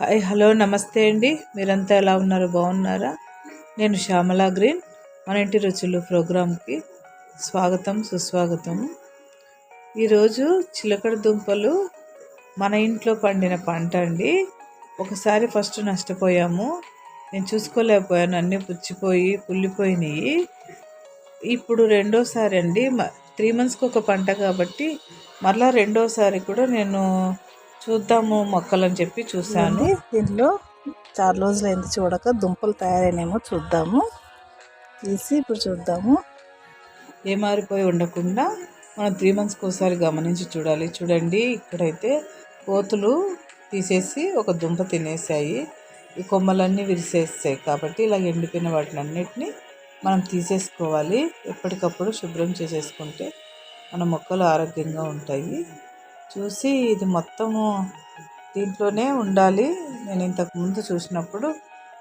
Hi hello నమస్తే అండి. మీరంతా ఎలా ఉన్నారు? బాగున్నారా? నేను శ్యామల గ్రీన్. మన ఇంటి రుచులు ప్రోగ్రాంకి స్వాగతం సుస్వాగతం. ఈరోజు చిలకడ దుంపలు మన ఇంట్లో పండిన పంట అండి. ఒకసారి ఫస్ట్ నష్టపోయాము. నేను చూసుకోలేకపోయాను. అన్నీ పుచ్చిపోయి పుల్లిపోయినాయి. ఇప్పుడు రెండోసారి అండి. త్రీ మంత్స్కి ఒక పంట కాబట్టి మరలా రెండోసారి కూడా నేను చూద్దాము మొక్కలని చెప్పి చూశాను. దీనిలో చాలా రోజులైంది చూడక దుంపలు తయారైనేమో చూద్దాము. తీసి ఇప్పుడు చూద్దాము. ఏ మారిపోయి ఉండకుండా మనం త్రీ మంత్స్కి ఒకసారి గమనించి చూడాలి. చూడండి ఇక్కడైతే కోతులు తీసేసి ఒక దుంప తినేసాయి ఈ కొమ్మలన్నీ విరిసేస్తాయి కాబట్టి ఇలా ఎండిపోయిన వాటిని అన్నిటిని మనం తీసేసుకోవాలి. ఎప్పటికప్పుడు శుభ్రం చేసేసుకుంటే మన మొక్కలు ఆరోగ్యంగా ఉంటాయి. చూసి ఇది మొత్తము దీంట్లోనే ఉండాలి. నేను ఇంతకుముందు చూసినప్పుడు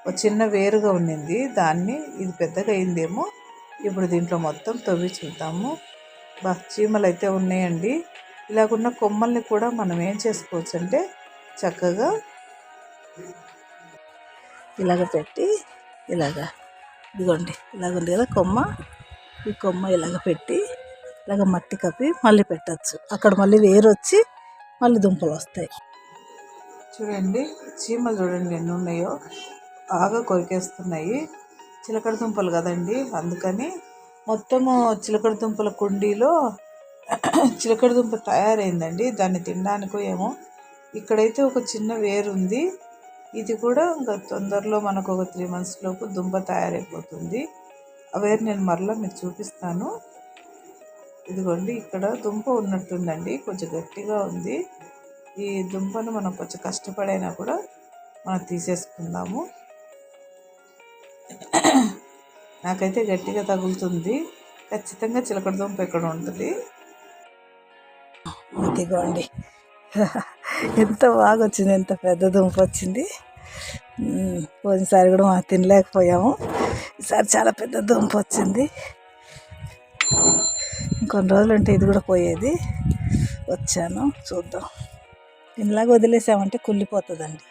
ఒక చిన్న వేరుగా ఉండింది దాన్ని ఇది పెద్దగా అయిందేమో ఇప్పుడు దీంట్లో మొత్తం తవ్వి చూద్దాము. బా చీమలు అయితే ఉన్నాయండి. ఇలాగున్న కొమ్మల్ని కూడా మనం ఏం చేసుకోవచ్చు అంటే చక్కగా ఇలాగ పెట్టి ఇలాగ ఇదిగోండి ఇలాగ ఉంది కదా కొమ్మ. ఈ కొమ్మ ఇలాగ పెట్టి ఇలాగ మట్టి కప్పి మళ్ళీ పెట్టచ్చు. అక్కడ మళ్ళీ వేరు వచ్చి మళ్ళీ దుంపలు వస్తాయి. చూడండి చీమలు చూడండి ఎన్ని ఉన్నాయో. బాగా కొరికేస్తున్నాయి. చిలకడ దుంపలు కదండి అందుకని మొత్తము చిలకడ దుంపల కుండీలో చిలకడ దుంప తయారైందండి. దాన్ని తినడానికో ఏమో. ఇక్కడైతే ఒక చిన్న వేరు ఉంది ఇది కూడా ఇంకా తొందరలో మనకు ఒక త్రీ మంత్స్ లోపు దుంప తయారైపోతుంది. ఆ వేరు నేను మరలా మీకు చూపిస్తాను. ఇదిగోండి ఇక్కడ దుంప ఉన్నట్టుందండి కొంచెం గట్టిగా ఉంది. ఈ దుంపను మనం కొంచెం కష్టపడైనా కూడా మనం తీసేసుకుందాము. నాకైతే గట్టిగా తగులుతుంది. ఖచ్చితంగా చిలకడ దుంప ఇక్కడ ఉంటుంది? ఇదిగోండి. ఎంత బాగా వచ్చింది ఎంత పెద్ద దుంప వచ్చింది. పోయినసారి కూడా మనం తినలేకపోయాము. ఈసారి చాలా పెద్ద దుంప వచ్చింది. ఇంకొన్ని రోజులు ఉంటే ఇది కూడా పోయేది. వచ్చాను చూద్దాం. ఇలాగ వదిలేసామంటే కుళ్ళిపోతుందండి.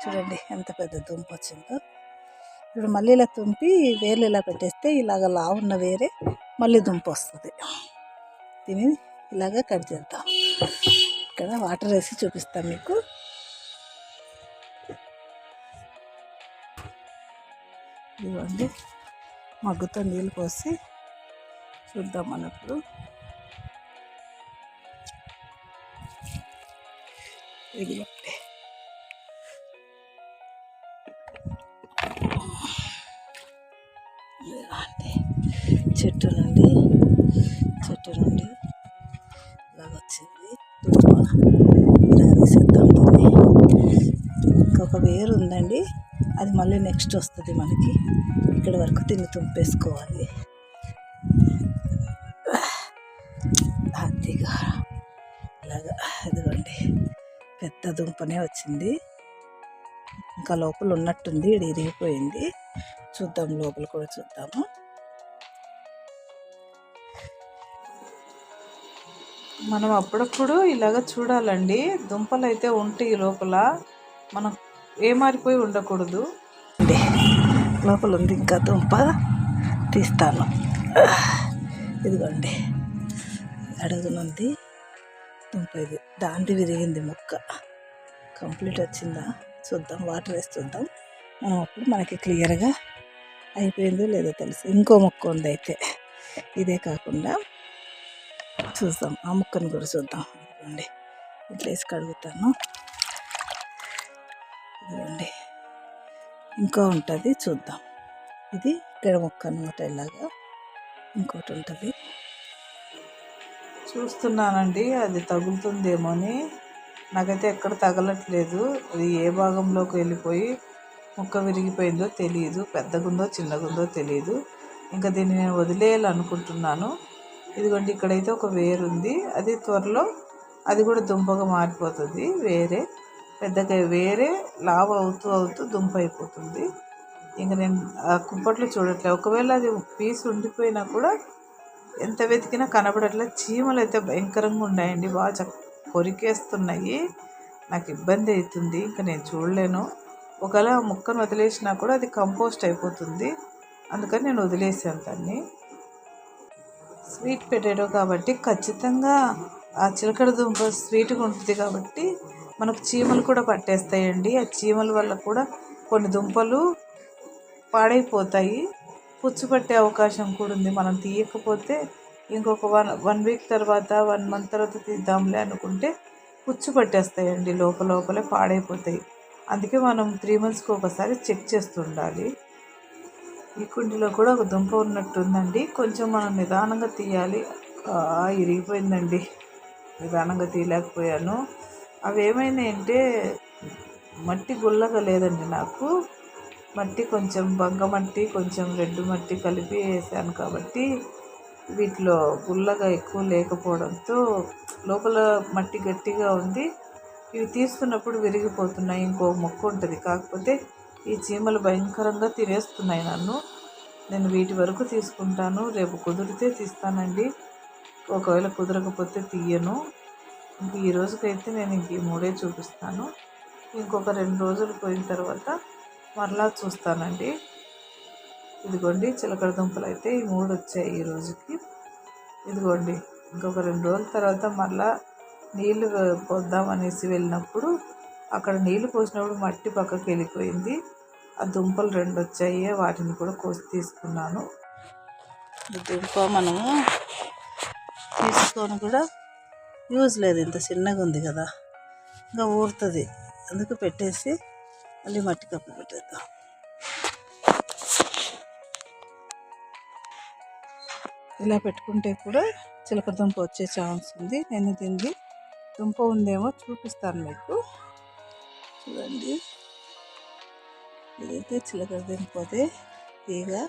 చూడండి ఎంత పెద్ద దుంప వచ్చిందో. ఇప్పుడు మళ్ళీ ఇలా తుంపి వేర్లు ఇలా పెట్టేస్తే ఇలాగ లా ఉన్న వేరే మళ్ళీ దుంప వస్తుంది. దీన్ని ఇలాగ కట్ చేద్దాం. ఇక్కడ వాటర్ వేసి చూపిస్తాం మీకు. ఇవ్వండి మగ్గుతో నీళ్ళు పోసి చూద్దాం అన్నప్పుడు. ఇదిగోండి. చెట్టు నుండి చెట్టు నుండి ఇలా వచ్చింది ఇలా తీసేద్దాం ఇంకొక వేరు ఉందండి. అది మళ్ళీ నెక్స్ట్ వస్తుంది మనకి. ఇక్కడ వరకు తిని తుంపేసుకోవాలి. అంతేగా ఇలాగా ఇదిగోండి. పెద్ద దుంపనే వచ్చింది. ఇంకా లోపల ఉన్నట్టుంది ఇది ఇరిగిపోయింది. చూద్దాం లోపల కూడా చూద్దాము. మనం అప్పుడప్పుడు ఇలాగ చూడాలండి. దుంపలు అయితే ఉంటాయి లోపల. మనం ఏమారిపోయి ఉండకూడదు. లోపల ఉంది ఇంకా దుంప తీస్తాను. ఇదిగోండి. అడుగునుంది. దుంప ఇది దాంది విరిగింది మొక్క. కంప్లీట్ వచ్చిందా? చూద్దాం వాటర్ వేసి చూద్దాం. మనం అప్పుడు మనకి క్లియర్గా అయిపోయిందో లేదో తెలుసు. ఇంకో మొక్క ఉంది అయితే. ఇదే కాకుండా చూద్దాం. ఆ మొక్కను కూడా చూద్దాం. అండి ఇట్లా వేసి కడుగుతాను. ఇదిగోండి. ఇంకా ఉంటుంది చూద్దాం. ఇది ఇక్కడ మొక్క అనమాట ఇలాగా. ఇంకోటి ఉంటుంది. చూస్తున్నానండి అది తగులుతుందేమో అని నాకైతే ఎక్కడ తగలట్లేదు. అది ఏ భాగంలోకి వెళ్ళిపోయి ముక్క విరిగిపోయిందో తెలియదు పెద్దగుందో చిన్నగుందో తెలియదు ఇంకా దీన్ని నేను వదిలేయాలనుకుంటున్నాను. ఇదిగోండి ఇక్కడైతే ఒక వేరు ఉంది అది త్వరలో అది కూడా దుంపగా మారిపోతుంది. వేరే పెద్దగా వేరే లావ్ అవుతూ అవుతూ దుంప అయిపోతుంది ఇంక నేను ఆ కుంపట్లో చూడట్లేదు ఒకవేళ అది పీస్ ఉండిపోయినా కూడా ఎంత వెతికినా కనబడట్లే. చీమలు అయితే భయంకరంగా ఉన్నాయండి. బాగా చక్క కొరికేస్తున్నాయి. నాకు ఇబ్బంది అవుతుంది ఇంకా నేను చూడలేను. ఒకవేళ ఆ ముక్కను వదిలేసినా కూడా అది కంపోస్ట్ అయిపోతుంది. అందుకని నేను వదిలేసాను దాన్ని. స్వీట్ పొటాటో కాబట్టి ఖచ్చితంగా ఆ చిలకడ దుంప స్వీట్గా ఉంటుంది కాబట్టి మనకు చీమలు కూడా పట్టేస్తాయండి. ఆ చీమల వల్ల కూడా కొన్ని దుంపలు పాడైపోతాయి. పుచ్చు పట్టే అవకాశం కూడా ఉంది. మనం తీయకపోతే ఇంకొక వన్ వన్ వీక్ తర్వాత వన్ మంత్ తర్వాత తీద్దాంలే అనుకుంటే పుచ్చు పట్టేస్తాయండి. లోపల లోపలే పాడైపోతాయి. అందుకే మనం త్రీ మంత్స్కి ఒకసారి చెక్ చేస్తుండాలి. ఈ కుండీలో కూడా ఒక దుంప ఉన్నట్టుందండి కొంచెం మనం నిదానంగా తీయాలి. ఇరిగిపోయిందండి. నిదానంగా తీయలేకపోయాను. అవి ఏమైనాయంటే మట్టి గుల్లగా లేదండి నాకు. మట్టి కొంచెం బంగమట్టి కొంచెం రెడ్ మట్టి కలిపి వేసాను కాబట్టి వీటిలో గుల్లగా ఎక్కువ లేకపోవడంతో లోపల మట్టి గట్టిగా ఉంది. ఇవి తీసుకున్నప్పుడు విరిగిపోతున్నాయి ఇంకో మొక్క ఉంటుంది. కాకపోతే ఈ చీమలు భయంకరంగా తినేస్తున్నాయి నన్ను. నేను వీటి వరకు తీసుకుంటాను. రేపు కుదిరితే తీస్తానండి. ఒకవేళ కుదరకపోతే తీయను. ఇంక ఈ రోజుకైతే నేను ఇంక ఈ మూడే చూపిస్తాను. ఇంకొక రెండు రోజులు పోయిన తర్వాత మరలా చూస్తానండి. ఇదిగోండి చిలకడ దుంపలు అయితే ఈ మూడు వచ్చాయి ఈ రోజుకి. ఇదిగోండి ఇంకొక రెండు రోజుల తర్వాత మరలా నీళ్ళు పోద్దాం అనేసి వెళ్ళినప్పుడు అక్కడ నీళ్ళు పోసినప్పుడు మట్టి పక్కకి వెళ్ళిపోయింది. ఆ దుంపలు రెండు వచ్చాయి వాటిని కూడా కోసి తీసుకున్నాను. ఈ దుంప మనము తీసుకొని కూడా యూజ్ లేదు ఇంత చిన్నగా ఉంది కదా. ఇంకా ఊరుతుంది. అందుకు పెట్టేసి మళ్ళీ మట్టి కప్పు పెట్టేద్దాం. ఇలా పెట్టుకుంటే కూడా చిలక దుంప వచ్చే ఛాన్స్ ఉంది. నేను దీన్ని దుంప ఉందేమో చూపిస్తాను మీకు. చూడండి. ఇదైతే చిలక దుంపదే తీగ.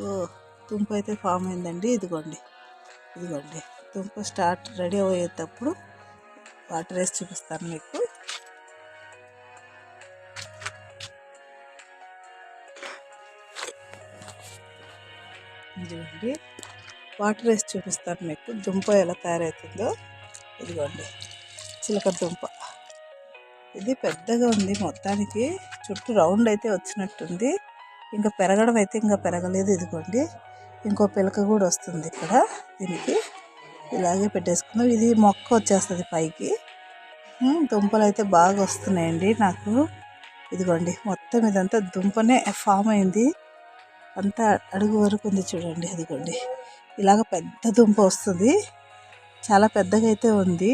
ఓ దుంప అయితే ఫామ్ అయిందండి. ఇదిగోండి. ఇదిగోండి దుంప స్టార్ట్ రెడీ అయ్యేటప్పుడు వాటర్ వేసి చూపిస్తాను మీకు. ఇదిగోండి వాటర్ వేసి చూపిస్తాను మీకు దుంప ఎలా తయారవుతుందో. ఇదిగోండి చిలక దుంప. ఇది పెద్దగా ఉంది మొత్తానికి చుట్టూ రౌండ్ అయితే వచ్చినట్టుంది. ఇంకా పెరగడం అయితే ఇంకా పెరగలేదు ఇదిగోండి. ఇంకో పిలక కూడా వస్తుంది ఇక్కడ. దీనికి ఇలాగే పెట్టేసుకుందాం. ఇది మొక్క వచ్చేస్తుంది పైకి. దుంపలు అయితే బాగా వస్తున్నాయండి నాకు. ఇదిగోండి మొత్తం ఇదంతా దుంపనే ఫామ్ అయింది. అంతా అడుగు వరకు ఉంది చూడండి అదిగోండి. ఇలాగ పెద్ద దుంప వస్తుంది. చాలా పెద్దగా అయితే ఉంది.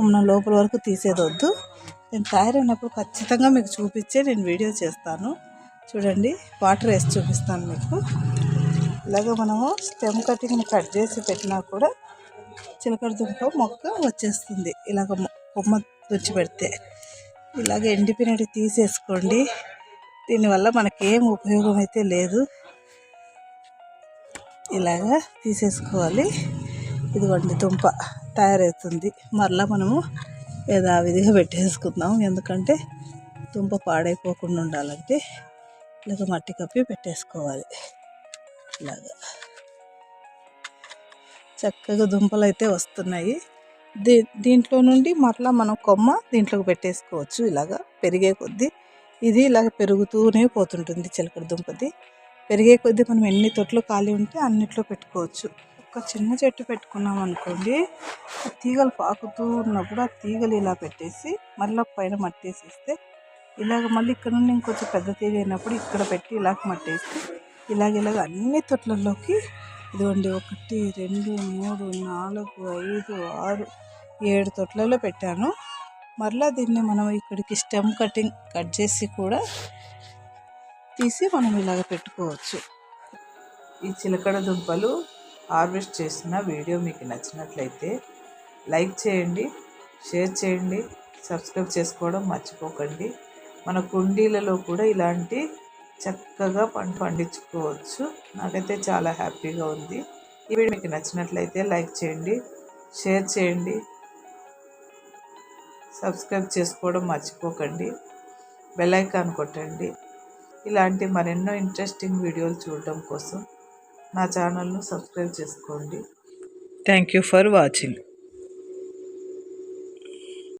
మనం లోపల వరకు తీసేది వద్దు. నేను తయారైనప్పుడు ఖచ్చితంగా మీకు చూపించే నేను వీడియో చేస్తాను. చూడండి వాటర్ వేసి చూపిస్తాను మీకు. ఇలాగ మనము స్టెమ్ కటింగ్ని కట్ చేసి పెట్టినా కూడా చిలకడ దుంప మొక్క వచ్చేస్తుంది. ఇలాగ మొ- కొమ్మ తుచ్చి పెడితే. ఇలాగ ఎండిపోయినట్టు తీసేసుకోండి. దీనివల్ల మనకేం ఉపయోగం అయితే లేదు. ఇలాగా తీసేసుకోవాలి. ఇదిగోండి దుంప తయారవుతుంది. మరలా మనము యథావిధిగా పెట్టేసుకుందాం. ఎందుకంటే దుంప పాడైపోకుండా ఉండాలంటే ఇలాగ మట్టి కప్పి పెట్టేసుకోవాలి. ఇలాగా చక్కగా దుంపలు అయితే వస్తున్నాయి. దీ దీంట్లో నుండి మరలా మనం కొమ్మ దీంట్లోకి పెట్టేసుకోవచ్చు. ఇలాగా పెరిగే కొద్దీ. ఇది ఇలాగ పెరుగుతూనే పోతుంటుంది చిలకడ దుంపది. పెరిగే కొద్దీ మనం ఎన్ని తొట్లు ఖాళీ ఉంటే అన్నిట్లో పెట్టుకోవచ్చు. ఒక చిన్న చెట్టు పెట్టుకున్నాం అనుకోండి. తీగలు పాకుతూ ఉన్నప్పుడు ఆ తీగలు ఇలా పెట్టేసి మళ్ళీ పైన మట్టేసేస్తే ఇలాగ మళ్ళీ ఇక్కడ నుండి ఇంకొంచెం పెద్ద తీగ అయినప్పుడు ఇక్కడ పెట్టి ఇలాగ మట్టేసి ఇలాగ ఇలాగ అన్ని తొట్లలోకి ఇదిగోండి ఒకటి రెండు మూడు నాలుగు ఐదు ఆరు ఏడు తొట్లలో పెట్టాను. మరలా దీన్ని మనం ఇక్కడికి స్టెమ్ కటింగ్ కట్ చేసి కూడా తీసి మనం ఇలాగ పెట్టుకోవచ్చు. ఈ చిలకడ దుంపలు హార్వెస్ట్ చేసిన వీడియో మీకు నచ్చినట్లయితే లైక్ చేయండి షేర్ చేయండి సబ్స్క్రైబ్ చేసుకోవడం మర్చిపోకండి. మన కుండీలలో కూడా ఇలాంటి చక్కగా పంట పండించుకోవచ్చు. నాకైతే చాలా హ్యాపీగా ఉంది. ఈ వీడియో మీకు నచ్చినట్లయితే లైక్ చేయండి షేర్ చేయండి సబ్స్క్రైబ్ చేసుకోవడం మర్చిపోకండి బెల్ ఐకాన్ కొట్టండి. ఇలాంటి మరెన్నో ఇంట్రెస్టింగ్ వీడియోలు చూడడం కోసం నా ఛానల్ను సబ్స్క్రైబ్ చేసుకోండి. Thank you for watching